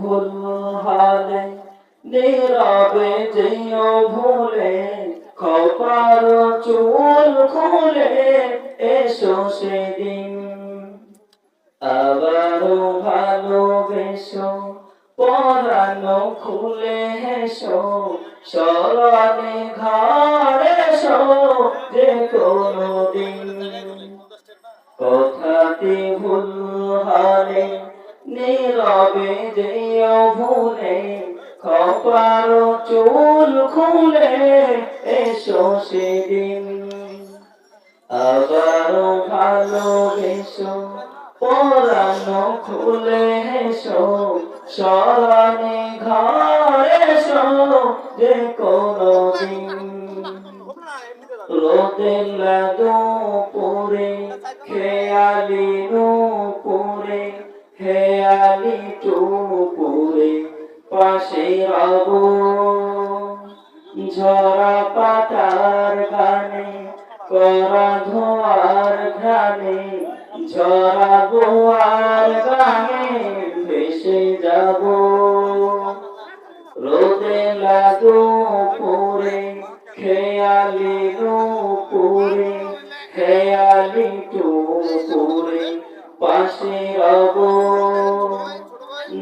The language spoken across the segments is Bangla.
ভুল হালে নীরবে যেও ভুলে খপার চুল খুলে এসো সেদিন। আবারও ভালোবেসো পরানো খুলে হেসো, স্মরণে ঘর এসো যে কোনো দিন। নীরবে যেও ভুলে খপার চুল খুলে, এসো সেদিন। আবারও ভালোবেসো, পরানো খুলে হেসো স্মরণে ঘর এসো যে কোনো দিন রোদের দুপুরে খেয়ালি টুপুরে পাশে রব। ঝরা পাতার গানে করা ধোয়ার ঘানে ঝরা গোয়ার গানে ভেসে যাব। রোদে লাগো পুরে, খেয়ালি পুরে খেয়ালি পুরে পাশে রব,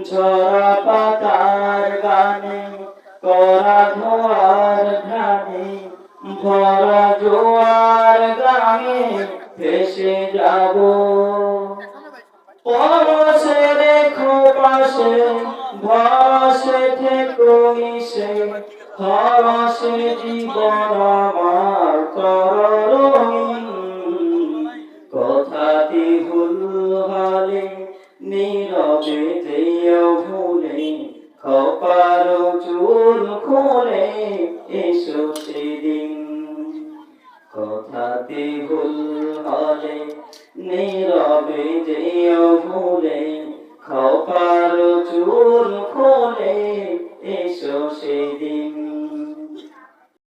ঝরা পাতার গানে করা ধোয়ার ঘানে ভরা জোয়ার গানে ভেসে যাব পরশে রেখো পাশে ভাসে থেকো মিশে হরসে জীবন যেও ভুলে খপার চুল খুলে এসো সেদিন কথাতে ভুল হলে নীরবে যেও ভুলে খপার চুল